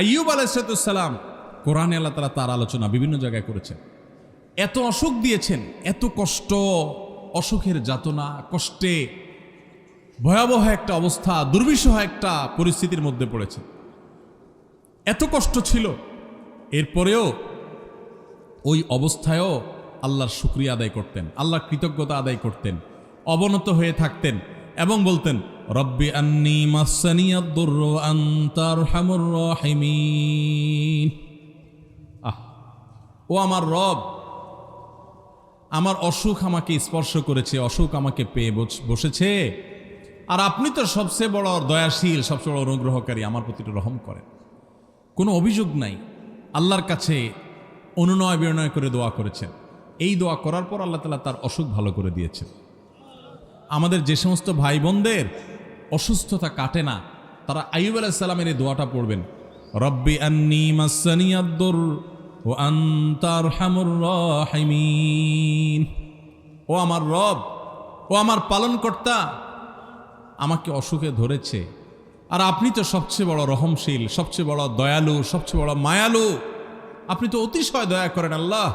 আইয়ুব আলাইসালাম কোরআনে আল্লাহ তালা তার আলোচনা বিভিন্ন জায়গায় করেছেন। এত অসুখ দিয়েছেন, এত কষ্ট, অসুখের যাতনা, কষ্টে ভয়াবহ একটা অবস্থা, দুর্বিষহ একটা পরিস্থিতির মধ্যে পড়েছে এত কষ্ট ছিল, এরপরেও ওই অবস্থায়ও আল্লাহর শুক্রিয়া আদায় করতেন, আল্লাহর কৃতজ্ঞতা আদায় করতেন, অবনত হয়ে থাকতেন এবং বলতেন রব্বি আন্নি মাসানিয়াদ্দুর আন্তার হামুর রাহিমিন। আহ, ও আমার রব, আমার অসুখ আমাকে স্পর্শ করেছে, অসুখ আমাকে পেয়ে বস- বসেছে। আর আপনি তো সবচেয়ে বড় দয়াশীল, সবচেয়ে বড় অনুগ্রহকারী, আমার প্রতি রহম করেন। কোনো অভিযোগ নাই। আল্লাহর কাছে অনুনয় বিনয় করে দোয়া করেছেন। এই দোয়া করার পর আল্লাহ তালা তার অসুখ ভালো করে দিয়েছেন। আমাদের যে সমস্ত ভাই বোনদের অসুস্থতা কাটে না, তারা আইব আলাইসাল্লামের এই দোয়াটা পড়বেন। রব্বি আন্নি মাসানিয়াদ্দুর ও আন্তার হামুর রাহিমিন। ও আমার রব, ও আমার পালনকর্তা, আমাকে অসুখে ধরেছে। আর আপনি তো সবচেয়ে বড় রহমশীল, সবচেয়ে বড় দয়ালু, সবচেয়ে বড় মায়ালু। আপনি তো অতিশয় দয়া করেন আল্লাহ,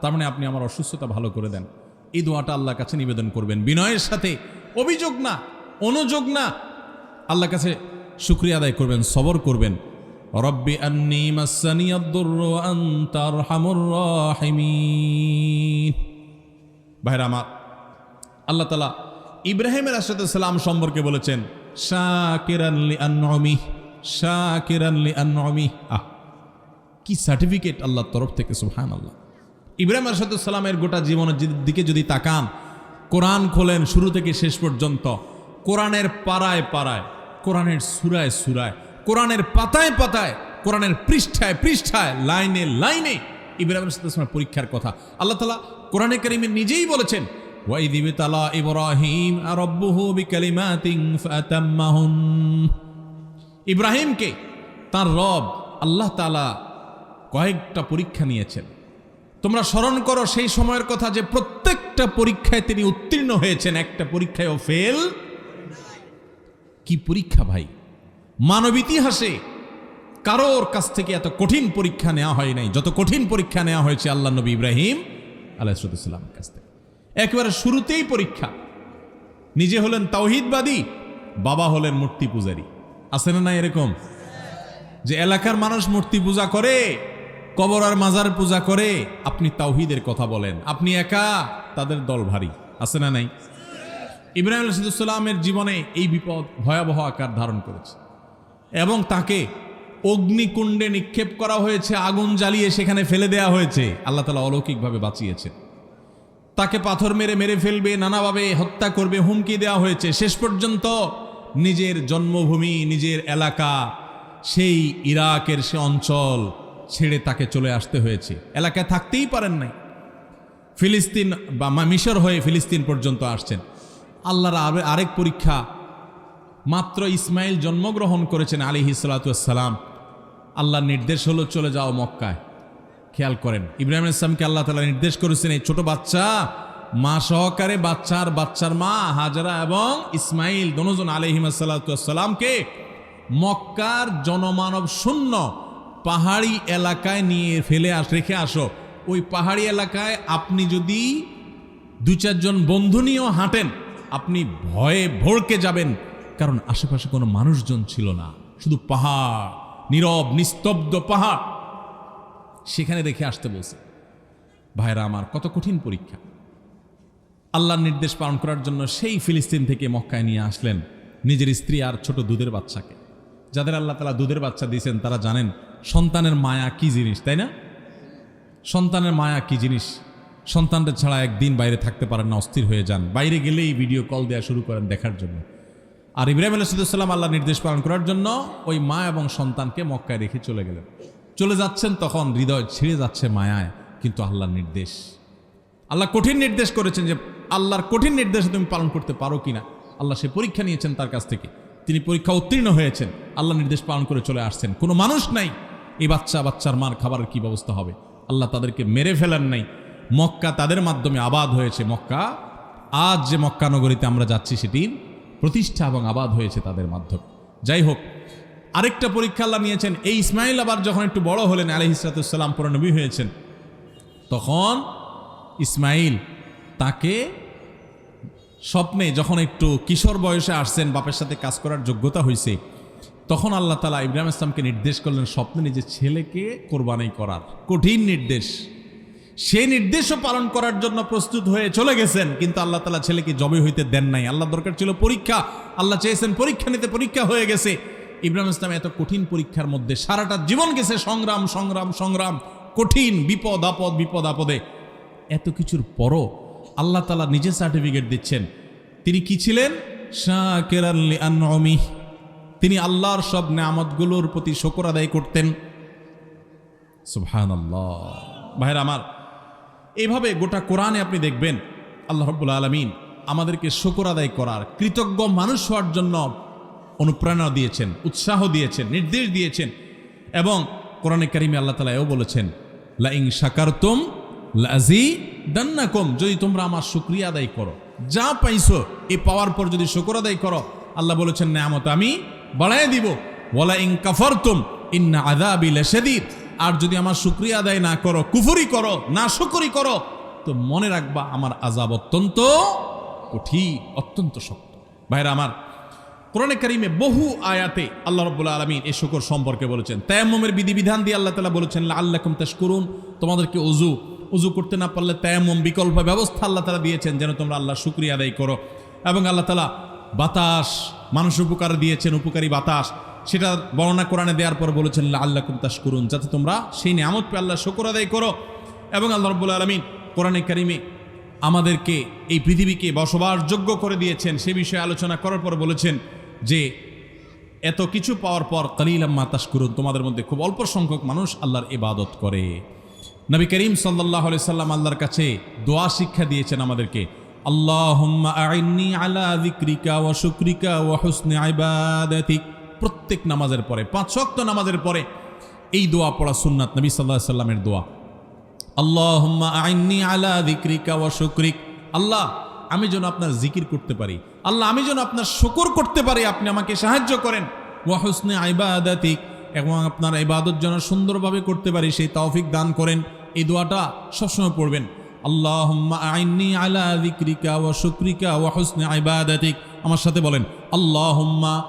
তার মানে আপনি আমার অসুস্থতা ভালো করে দেন। এই দোয়াটা আল্লাহর কাছে নিবেদন করবেন। বিনয়ের সাথে, অভিযোগ না। অনুযোগ না। আল্লাহর কাছে শুক্রিয়া আদায় করবেন, সবর করবেন। রব্বি আন্নি রাহিমিন। ভাইরা আমার, আল্লাহ তালা ইব্রাহিমের আসাদাম সম্পর্কে বলেছেন শাকিরানলি আনমি শাকিরানলি আনমি আহ, কি সার্টিফিকেট আল্লাহর তরফ থেকে সুহান আল্লাহ ইব্রাহিম আসাদুসাল্লামের গোটা জীবনের দিকে যদি তাকান, কোরআন খোলেন শুরু থেকে শেষ পর্যন্ত কোরআনের পাড়ায় পাড়ায় কোরআনের সুরায় সুরায় কোরআনের পাতায় পাতায় কোরআনের পৃষ্ঠায় পৃষ্ঠায় লাইনে লাইনে ইব্রাহিম আসাদুসালামের পরীক্ষার কথা আল্লাহ তালা কোরআনে করিমে নিজেই বলেছেন وَإِذِ ابْتَلَى إِبْرَاهِيمَ رَبُّهُ بِكَلِمَاتٍ فَأَتَمَّهُنَّ ইব্রাহিমকে তার রব আল্লাহ তালা কয়েকটা পরীক্ষা নিয়েছেন তোমরা স্মরণ করো সেই সময়ের কথা যে প্রত্যেকটা পরীক্ষায় তিনি উত্তীর্ণ হয়েছেন একটা পরীক্ষায় ও ফেল কি পরীক্ষা ভাই? মানব ইতিহাসে কারোর কাছ থেকে এত কঠিন পরীক্ষা নেওয়া হয় নাই। যত কঠিন পরীক্ষা নেওয়া হয়েছে আল্লাহ নবী ইব্রাহিম আলাইসালামের কাছ থেকে। একেবারে শুরুতেই পরীক্ষা। নিজে হলেন তাওহিদবাদী, বাবা হলেন মূর্তি পূজারী। আছে না না এরকম? যে এলাকার মানুষ মূর্তি পূজা করে, কবর আর মাজার পূজা করে, আপনি তাওহিদের কথা বলেন। আপনি একা, তাদের দল ভারী। আছে না নাই? ইব্রাহিম আলসালামের জীবনে এই বিপদ ভয়াবহ আকার ধারণ করেছে। এবং তাকে অগ্নিকুণ্ডে নিক্ষেপ করা হয়েছে, আগুন জ্বালিয়ে সেখানে ফেলে দেয়া হয়েছে। আল্লাহ তালা অলৌকিকভাবে বাঁচিয়েছে তাকে পাথর মেরে মেরে ফেলবে, নানাভাবে হত্যা করবে, হুমকি দেওয়া হয়েছে। শেষ পর্যন্ত নিজের জন্মভূমি, নিজের এলাকা, সেই ইরাকের সে অঞ্চল ছেড়ে তাকে চলে আসতে হয়েছে। এলাকায় থাকতেই পারেন নাই। ফিলিস্তিন বা মিশর হয়ে ফিলিস্তিন পর্যন্ত আসছেন। আল্লাহর আরে- আরেক পরীক্ষা। মাত্র ইসমাইল জন্মগ্রহণ করেছেন আলী হিসালাতাম আল্লাহর নির্দেশ হলো চলে যাও মক্কায়। খেয়াল করেন, ইব্রাহিম ইসলামকে আল্লাহ তালা নির্দেশ করেছেন এই ছোট বাচ্চা, মা সহকারে বাচ্চার বাচ্চার মা হাজারা এবং ইসমাইল দনোজন আলহিমাসাল্লামকে মক্কার জনমানব শূন্য পাহাড়ি এলাকায় নিয়ে ফেলে আস রেখে আসো। ওই পাহাড়ি এলাকায় আপনি যদি দু চারজন বন্ধু নিয়েও হাঁটেন আপনি ভয়ে ভড়কে যাবেন। কারণ আশেপাশে কোনো মানুষজন ছিল না। শুধু পাহাড়, নীরব, নিস্তব্ধ পাহাড়। সেখানে রেখে আসতে বলছে ভাইরা আমার কত কঠিন পরীক্ষা। আল্লাহর নির্দেশ পালন করার জন্য সেই ফিলিস্তিন থেকে মক্কায় নিয়ে আসলেন নিজের স্ত্রী আর ছোট দুধের বাচ্চাকে। যাদের আল্লাহ তালা দুধের বাচ্চা দিয়েছেন, তারা জানেন সন্তানের মায়া কি জিনিস, তাই না? সন্তানের মায়া কি জিনিস? সন্তানটা ছাড়া একদিন বাইরে থাকতে পারেন না, অস্থির হয়ে যান। বাইরে গেলেই ভিডিও কল দেওয়া শুরু করেন দেখার জন্য। আর ইব্রাহিম আলাইসাল্লাম আল্লাহ নির্দেশ পালন করার জন্য ওই মা এবং সন্তানকে মক্কায় রেখে চলে গেলেন। চলে যাচ্ছেন তখন হৃদয় ছিঁড়ে যাচ্ছে মায়ায়, কিন্তু আল্লাহর নির্দেশ। আল্লাহ কঠিন নির্দেশ করেছেন যে, আল্লাহর কঠিন নির্দেশে তুমি পালন করতে পারো কিনা। আল্লাহ সে পরীক্ষা নিয়েছেন তার কাছ থেকে। তিনি পরীক্ষা উত্তীর্ণ হয়েছেন। আল্লাহ নির্দেশ পালন করে চলে আসছেন। কোনো মানুষ নাই, এই বাচ্চা বাচ্চার মার খাবারের কি ব্যবস্থা হবে? আল্লাহ তাদেরকে মেরে ফেলেন নাই। মক্কা তাদের মাধ্যমে আবাদ হয়েছে মক্কা। আজ যে মক্কা নগরীতে আমরা যাচ্ছি, সেটির প্রতিষ্ঠা এবং আবাদ হয়েছে তাদের মাধ্যমে। যাই হোক, আরেকটা পরীক্ষা আল্লাহ নিয়েছেন। এই ইসমাইল আবার যখন একটু বড় হলেন আলহ ইসরাতুসাল্লাম নবী হয়েছেন, তখন ইসমাইল তাকে স্বপ্নে যখন একটু কিশোর বয়সে আসছেন, বাপের সাথে কাজ করার যোগ্যতা হয়েছে তখন আল্লাহ তালা ইব্রাহিম ইসলামকে নির্দেশ করলেন, স্বপ্নে নিজের ছেলেকে কোরবানি করার। কঠিন নির্দেশ। সেই নির্দেশও পালন করার জন্য প্রস্তুত হয়ে চলে গেছেন, কিন্তু আল্লাহ তালা ছেলেকে জবে হইতে দেন নাই। আল্লাহ দরকার ছিল পরীক্ষা। আল্লাহ চেয়েছেন পরীক্ষা নিতে, পরীক্ষা হয়ে গেছে। ইব্রাহিম ইসলাম এত কঠিন পরীক্ষার মধ্যে সারাটা জীবন গেছে সংগ্রাম সংগ্রাম সংগ্রাম, কঠিন বিপদ, আপদ, বিপদ, আপদে। এত কিছুর পরও আল্লাহ তালা নিজে সার্টিফিকেট দিচ্ছেন। তিনি কি ছিলেন? শাকের আনমি তিনি আল্লাহর সব নামতগুলোর প্রতি শকর আদায় করতেন। সুবহান আল্লাহ ভাইরা আমার এইভাবে গোটা কোরআনে আপনি দেখবেন, আল্লাহ রব্বুল আলমিন আমাদেরকে শকর আদায় করার, কৃতজ্ঞ মানুষ হওয়ার জন্য অনুপ্রেরণা দিয়েছেন, উৎসাহ দিয়েছেন, নির্দেশ দিয়েছেন এবং কোরআনে কারিমে আল্লাহ তালা এও বলেছেন লাইং সাকারতুম লাজি দান্নাকুম যদি তোমরা আমার শুক্রিয়া আদায় করো, যা পাইছো এই পাওয়ার পর যদি শুকর আদায় করো, আল্লাহ বলেছেন নামত আমি বাড়াই দিব ওয়ালা ইং কাফারতুম ইন্না আদাবি লাশাদীদ আর যদি আমার শুক্রিয়া আদায় না করো, কুফরি করো, না শুকরি করো, তো মনে রাখবা আমার আজাব অত্যন্ত কঠিন, অত্যন্ত শক্ত। ভাইরা আমার, কোরআনে কারিমে বহু আয়াতে আল্লাহ রব্বুল আলমিন এই শুকর সম্পর্কে বলেছেন। তায়াম্মমের বিধিবিধান দিয়ে আল্লাহ তালা বলেছেন আল্লাহম তাস করুন তোমাদেরকে অজু উজু করতে না পারলে তায়াম্মম বিকল্প ব্যবস্থা আল্লাহ তালা দিয়েছেন যেন তোমরা আল্লাহ শুক্রিয়া আদায় করো। এবং আল্লাহ তালা বাতাস, মানুষ উপকার দিয়েছেন, উপকারী বাতাস। সেটা বর্ণনা কোরআনে দেওয়ার পর বলেছেন আল্লাহ তাস করুন যাতে তোমরা সেই নিয়ামত পে আল্লাহ শুকর আদায় করো। এবং আল্লাহ রব্বুল আলমিন কোরআনে কারিমে আমাদেরকে এই পৃথিবীকে বসবাসযোগ্য করে দিয়েছেন। সে বিষয়ে আলোচনা করার পর বলেছেন যে, এত কিছু পাওয়ার পর কালিলাম মাতাস করুন তোমাদের মধ্যে খুব অল্প সংখ্যক মানুষ আল্লাহর ইবাদত করে। নবী করিম সাল্লাহ সাল্লাম আল্লাহর কাছে দোয়া শিক্ষা দিয়েছেন আমাদেরকে আইন্নি আলা যিকরিকা ওয়া শুকরিকা ওয়া হুসনি ইবাদাতিক। প্রত্যেক নামাজের পরে, পাঁচ ওয়াক্ত নামাজের পরে এই দোয়া পড়া সুন্নাত নবী আলাইহি সাল্লামের দোয়া। আল্লাহুম্মা আইন্নি আলা যিকরিকা ওয়া শুকরিক। আল্লাহ, আমি যেন আপনার জিকির করতে পারি। আল্লাহ, আমি যেন আপনার শুকর করতে পারি, আপনি আমাকে সাহায্য করেন। ওয়া হুসনি ইবাদাতিক, এবং আপনার ইবাদত যেন সুন্দরভাবে করতে পারি, সেই তৌফিক দান করেন। এই দোয়াটা সবসময় পড়বেন। আল্লাহুম্মা আইন্নি আলা যিকরিকা ওয়া শুকরিকা ওয়া হুসনি ইবাদাতিক। আমার সাথে বলেন, আল্লাহুম্মা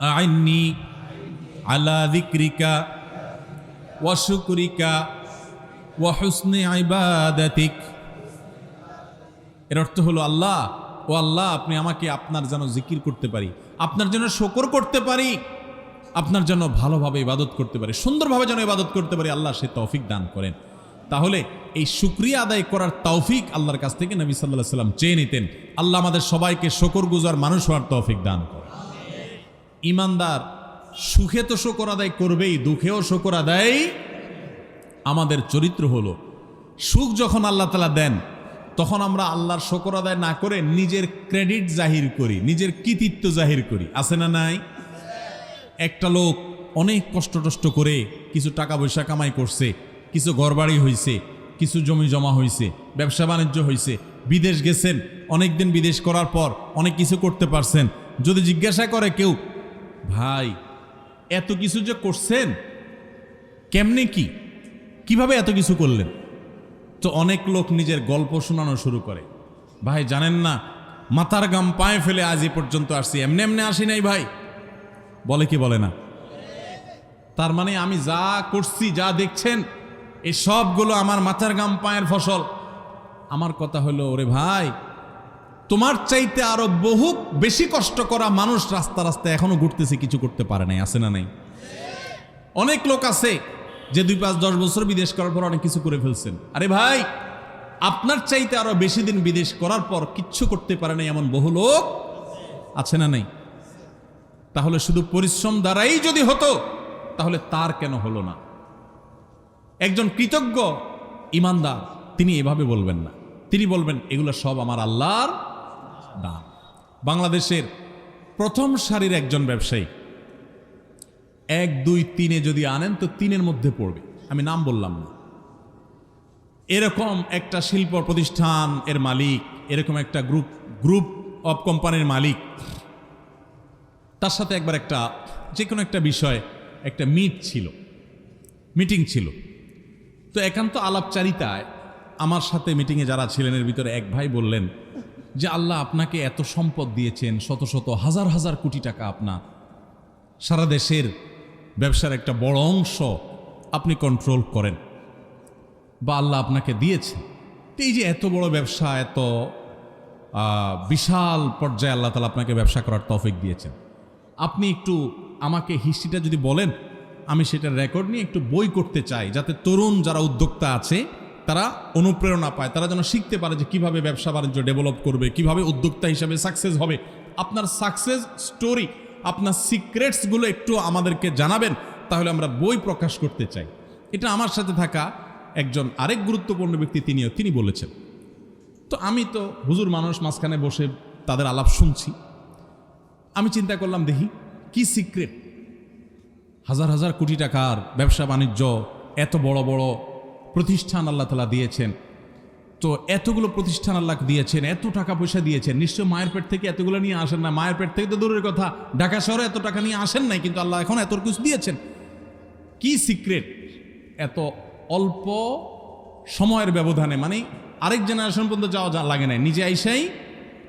আইন্নি আলা যিকরিকা ওয়া শুকরিকা ওয়া হুসনি ইবাদাতিক এর অর্থ হলো, আল্লাহ, ও আল্লাহ, আপনি আমাকে আপনার যেন জিকির করতে পারি, আপনার জন্য শকর করতে পারি, আপনার জন্য ভালোভাবে ইবাদত করতে পারি, সুন্দরভাবে যেন ইবাদত করতে পারি, আল্লাহ সে তৌফিক দান করেন। তাহলে এই সুক্রিয়া আদায় করার তৌফিক আল্লাহর কাছ থেকে নবী সাল্লাহ সাল্লাম চেয়ে নিতেন। আল্লাহ আমাদের সবাইকে শকর গুজার মানুষ হওয়ার তৌফিক দান করে ইমানদার সুখে তো শকর আদায় করবেই, দুঃখেও শকর আদায় আমাদের চরিত্র হলো, সুখ যখন আল্লাহ তালা দেন, তখন আমরা আল্লাহর শকর আদায় না করে নিজের ক্রেডিট জাহির করি, নিজের কৃতিত্ব জাহির করি। আছে না নাই? একটা লোক অনেক কষ্ট টষ্ট করে কিছু টাকা পয়সা কামাই করছে, কিছু ঘরবাড়ি হয়েছে কিছু জমি জমা হয়েছে ব্যবসা বাণিজ্য হয়েছে বিদেশ গেছেন অনেক দিন বিদেশ করার পর অনেক কিছু করতে পারছেন। যদি জিজ্ঞাসা করে কেউ ভাই, এত কিছু যে করছেন? কেমনে কি? কীভাবে এত কিছু করলেন? তো অনেক লোক নিজের গল্প শোনানো শুরু করে। ভাই, জানেন না, মাথার গাম পায়ে ফেলে আজ এ পর্যন্ত আসছি। এমনি এমনি আসি নাই ভাই। বলে কি বলে না? তার মানে আমি যা করছি, যা দেখছেন এই সবগুলো আমার মাথার গাম পায়ের ফসল। আমার কথা হলো, ওরে ভাই তোমার চাইতে আরও বহু বেশি কষ্ট করা মানুষ রাস্তা রাস্তায় এখনও ঘুরতেছে, কিছু করতে পারে নাই, আছে না নাই? অনেক লোক আছে যে দুই পাঁচ দশ বছর বিদেশ করার পর অনেক কিছু করে ফেলছেন। আরে ভাই, আপনার চাইতে আরও বেশি দিন বিদেশ করার পর কিচ্ছু করতে পারে নাই এমন বহু লোক আছে না নাই? তাহলে শুধু পরিশ্রম দ্বারাই যদি হতো, তাহলে তার কেন হলো না? একজন কৃতজ্ঞ ইমানদার, তিনি এভাবে বলবেন না। তিনি বলবেন, এগুলো সব আমার আল্লাহর দান বাংলাদেশের প্রথম সারির একজন ব্যবসায়ী। এক, দুই, তিনে যদি আনেন, তো তিনের মধ্যে পড়বে। আমি নাম বললাম না। এরকম একটা শিল্প প্রতিষ্ঠান এর মালিক, এরকম একটা গ্রুপ গ্রুপ অফ কোম্পানির মালিক, তার সাথে একবার একটা যে কোনো একটা বিষয় একটা মিট ছিল, মিটিং ছিল। তো একান্ত আলাপচারিতায় আমার সাথে মিটিংয়ে যারা ছিলেন, এর ভিতরে এক ভাই বললেন যে আল্লাহ আপনাকে এত সম্পদ দিয়েছেন, শত শত, হাজার হাজার কোটি টাকা আপনার সারা দেশের ব্যবসার একটা বড় অংশ আপনি কন্ট্রোল করেন বা আল্লাহ আপনাকে দিয়েছেন। এই যে এত বড় ব্যবসা, এত বিশাল পর্যায়ে আল্লাহ তালা আপনাকে ব্যবসা করার তফিক দিয়েছেন। আপনি একটু আমাকে হিস্ট্রিটা যদি বলেন, আমি সেটা রেকর্ড নিয়ে একটু বই করতে চাই, যাতে তরুণ যারা উদ্যোক্তা আছে তারা অনুপ্রেরণা পায়। তারা যেন শিখতে পারে যে কীভাবে ব্যবসা বাণিজ্য ডেভেলপ করবে, কীভাবে উদ্যোক্তা হিসাবে সাকসেস হবে। আপনার সাকসেস স্টোরি আপনার সিক্রেটসগুলো একটু আমাদেরকে জানাবেন, তাহলে আমরা বই প্রকাশ করতে চাই। এটা আমার সাথে থাকা একজন আরেক গুরুত্বপূর্ণ ব্যক্তি তিনিও, তিনি বলেছেন, তো আমি তো হুজুর মানুষ মাঝখানে বসে তাদের আলাপ শুনছি। আমি চিন্তা করলাম, দেখি কি সিক্রেট হাজার হাজার কোটি টাকার ব্যবসা বাণিজ্য, এত বড় বড় প্রতিষ্ঠান আল্লাহ তালা দিয়েছেন। তো এতগুলো প্রতিষ্ঠান আল্লাহ দিয়েছেন, এত টাকা পয়সা দিয়েছেন। নিশ্চয় মায়ের পেট থেকে এতগুলো নিয়ে আসেন না। মায়ের পেট থেকে তো দূরের কথা। ঢাকা শহরে এত টাকা নিয়ে আসেন নাই, কিন্তু আল্লাহ এখন এত কিছু দিয়েছেন। কি সিক্রেট? এত অল্প সময়ের ব্যবধানে মানে আরেক জেনারেশন পর্যন্ত যাওয়া যা লাগে না নিজে আইসাই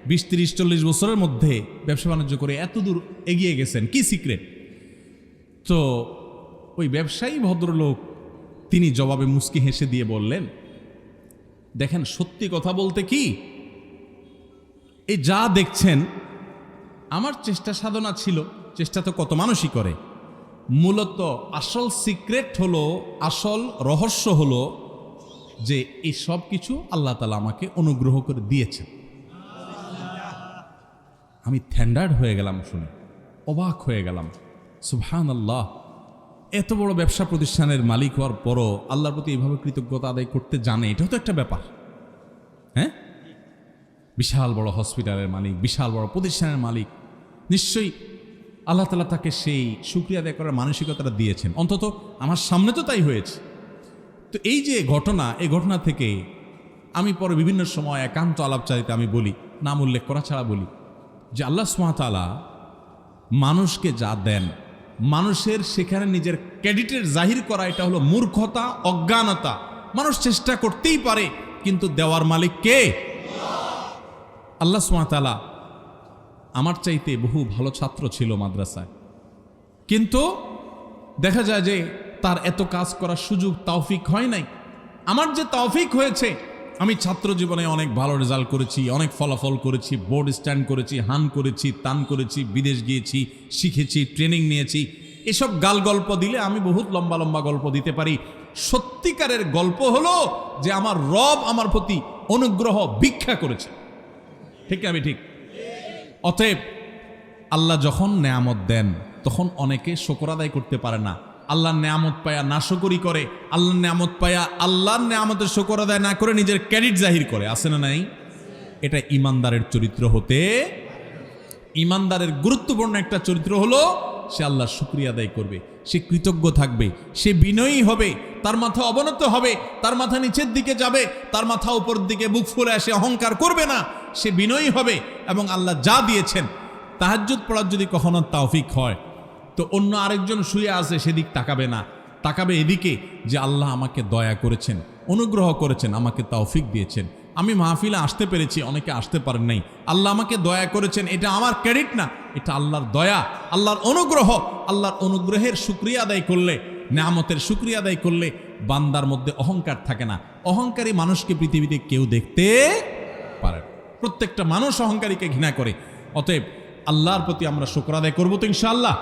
বিশ, তিরিশ, চল্লিশ বছরের মধ্যে ব্যবসা বাণিজ্য করে এত দূর এগিয়ে গেছেন। কি সিক্রেট? তো ওই ব্যবসায়ী ভদ্রলোক তিনি জবাবে মুস্কি হেসে দিয়ে বললেন, দেখেন, সত্যি কথা বলতে কি? এই যা দেখছেন, আমার চেষ্টা সাধনা ছিল, চেষ্টা তো কত মানুষই করে। মূলত আসল সিক্রেট হলো, আসল রহস্য হলো যে এই সব কিছু আল্লাহ তালা আমাকে অনুগ্রহ করে দিয়েছেন। আমি থ্যান্ডার্ড হয়ে গেলাম শুনে, অবাক হয়ে গেলাম। সুবহান আল্লাহ এত বড় ব্যবসা প্রতিষ্ঠানের মালিক হওয়ার পরও আল্লাহর প্রতি এইভাবে কৃতজ্ঞতা আদায় করতে জানে, এটাও তো একটা ব্যাপার। হ্যাঁ? বিশাল বড় হসপিটালের মালিক, বিশাল বড় প্রতিষ্ঠানের মালিক, নিশ্চয়ই আল্লাহ তালা তাকে সেই সুক্রিয়া আদায় করার মানসিকতাটা দিয়েছেন। অন্তত আমার সামনে তো তাই হয়েছে। তো এই যে ঘটনা, এই ঘটনা থেকে আমি পরে বিভিন্ন সময় একান্ত আলাপচারিতে আমি বলি, নাম উল্লেখ করা ছাড়া বলি, যে আল্লাহ সুমাতালা মানুষকে যা দেন মানুষের সেখানে নিজের ক্রেডিটের জাহির করা, এটা হলো মূর্খতা, অজ্ঞানতা। মানুষ চেষ্টা করতেই পারে, কিন্তু দেওয়ার মালিক কে? আল্লাহ সুমাতালা আমার চাইতে বহু ভালো ছাত্র ছিল মাদ্রাসায়। কিন্তু দেখা যায় যে তার এত কাজ করার সুযোগ তাওফিক হয় নাই। আমার যে তাওফিক হয়েছে আমি ছাত্র জীবনে অনেক ভালো রেজাল্ট করেছি, অনেক ফলাফল করেছি বোর্ড স্ট্যান্ড করেছি, হান করেছি, তান করেছি, বিদেশ গিয়েছি, শিখেছি ট্রেনিং নিয়েছি। এসব গাল গল্প দিলে আমি বহুত লম্বা লম্বা গল্প দিতে পারি। সত্যিকারের গল্প হলো যে আমার রব আমার প্রতি অনুগ্রহ ভিক্ষা করেছে। ঠিক আমি ঠিক? অতএব আল্লাহ যখন নেয়ামত দেন, তখন অনেকে শকর আদায় করতে পারে না। আল্লাহর নেয়ামত পায়া না নাশকরি করে, আল্লাহর নেয়ামত পায়া আল্লাহর নেয়ামতের শকর আদায় না করে নিজের ক্রেডিট জাহির করে। আছে না নাই? এটা ইমানদারের চরিত্র হতে ইমানদারের গুরুত্বপূর্ণ একটা চরিত্র হলো, সে আল্লাহর শুক্রিয়া আদায় করবে, সে কৃতজ্ঞ থাকবে, সে বিনয়ী হবে, তার মাথা অবনত হবে, তার মাথা নিচের দিকে যাবে, তার মাথা উপর দিকে বুক ফুলে আসে, অহংকার করবে না, সে বিনয়ী হবে এবং আল্লাহ যা দিয়েছেন, তাহাজ্জুদ পড়ার যদি কখনো তাওফিক হয় তো অন্য আরেকজন শুয়ে আছে, সেদিক তাকাবে না। তাকাবে এদিকে যে আল্লাহ আমাকে দয়া করেছেন, অনুগ্রহ করেছেন, আমাকে তৌফিক দিয়েছেন। আমি মাহফিলে আসতে পেরেছি, অনেকে আসতে পারেন নাই। আল্লাহ আমাকে দয়া করেছেন, এটা আমার ক্রেডিট না, এটা আল্লাহর দয়া, আল্লাহর অনুগ্রহ। আল্লাহর অনুগ্রহের সুক্রিয়া আদায় করলে নামতের সুক্রিয়া আদায় করলে বান্দার মধ্যে অহংকার থাকে না। অহংকারী মানুষকে পৃথিবীতে কেউ দেখতে পারে প্রত্যেকটা মানুষ অহংকারীকে ঘৃণা করে। অতএব আল্লাহর প্রতি আমরা শুক্র আদায় করব তো ইনশাআল্লাহ।